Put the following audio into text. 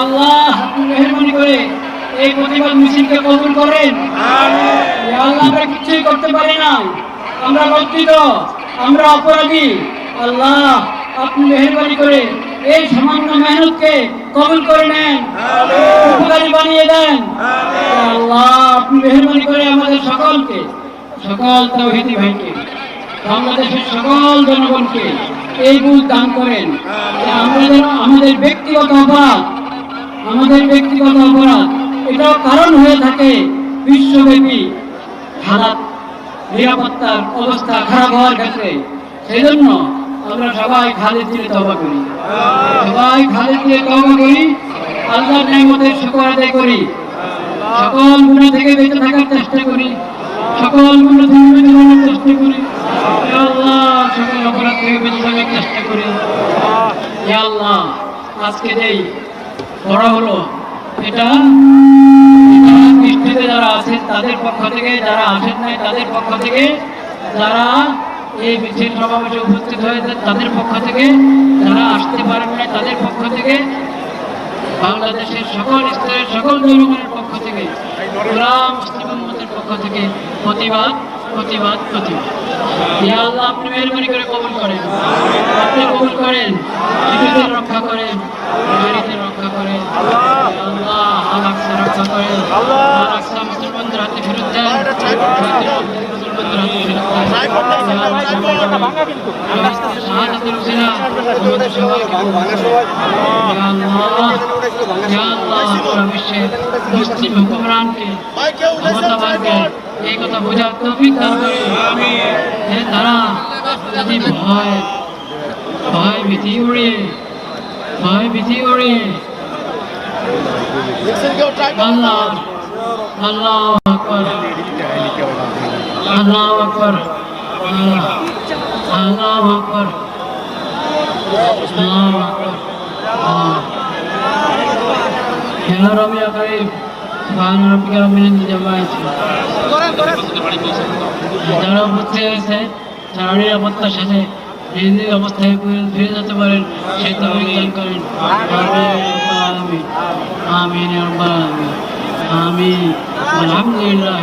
আল্লাহ আপনি করে এই প্রতিবাদ করেন। আমরা কিছুই করতে পারি না। আমরা আমরা অপরাধী। আল্লাহ আপনি মেহেরবানি করে এই সামান্য মেহনতকে কবুল করে নেন। বানিয়ে দেন। আল্লাহ আপনি মেহরবানি করে আমাদের সকলকে সকল তাহিদি ভাইকে বাংলাদেশের সকল জনগণকে এই বুঝ দান করেন। যেন আমাদের ব্যক্তিগত অপরাধ। আমাদের ব্যক্তিগত অপরাধ। এটাও কারণ হয়ে থাকে বিশ্বব্যাপী হালাত নিরাপত্তার অবস্থা খারাপ হওয়ার ক্ষেত্রে। সেই জন্য আমরা সবাই খালেদ দিয়ে তবা করি। সবাই খালেদ দিয়ে তবা করি। আল্লাহর নিয়ামতের শুকর আদায় করি। সকল গুণা থেকে বেঁচে থাকার চেষ্টা করি। সকল গুণা থেকে বেঁচে থাকার চেষ্টা করি ইয়া আল্লাহ সকল অপরাধ থেকে বেঁচে থাকার চেষ্টা করি ইয়া আল্লাহ, আজকে যেই পড়া হলো, এটা বৃষ্টিতে যারা আছেন, তাদের পক্ষ থেকে, যারা আসেন নাই, তাদের পক্ষ থেকে, যারা এই মিছিল সমাবেশে উপস্থিত হয়েছে তাদের পক্ষ থেকে, যারা আসতে পারেন নাই, তাদের পক্ষ থেকে, বাংলাদেশের সকল স্তরের সকল জনগণের পক্ষ থেকে পুরা মুসলিম উম্মতের পক্ষ থেকে প্রতিবাদ প্রতিবাদ প্রতিবাদ। ইয়া আল্লাহ, আপনি মেহরবানি করে কবুল করেন। আপনি কবুল করেন। শিশুদের রক্ষা করেন। নারীদের রক্ষা করেন। আল্লাহ আল আকসা রক্ষা করেন। আল আকসা মুসলমানদের হাতে ফেরত দেন। বিশ্বের মুসলিম হুকুমরানকে এই কথা বোঝার তৌফিক দান করে। তারা যদি ভয় Hi, Meteorian. Hi, Meteorian. আল্লাহ আল্লাহ আকবর আল্লাহ আকবর আল্লাহ আকবর আল্লাহ আকবর হ্যাঁ রবি আকারে গান রবিকে রবিন জমা আছে যারা উপস্থিত হয়েছে তারা নিরাপত্তার সাথে নিজ নিজ অবস্থায় ফিরে যেতে পারেন সেই তো দান করেন। আমিন আমিন আমিন। আমিন আলহামদুলিল্লাহ।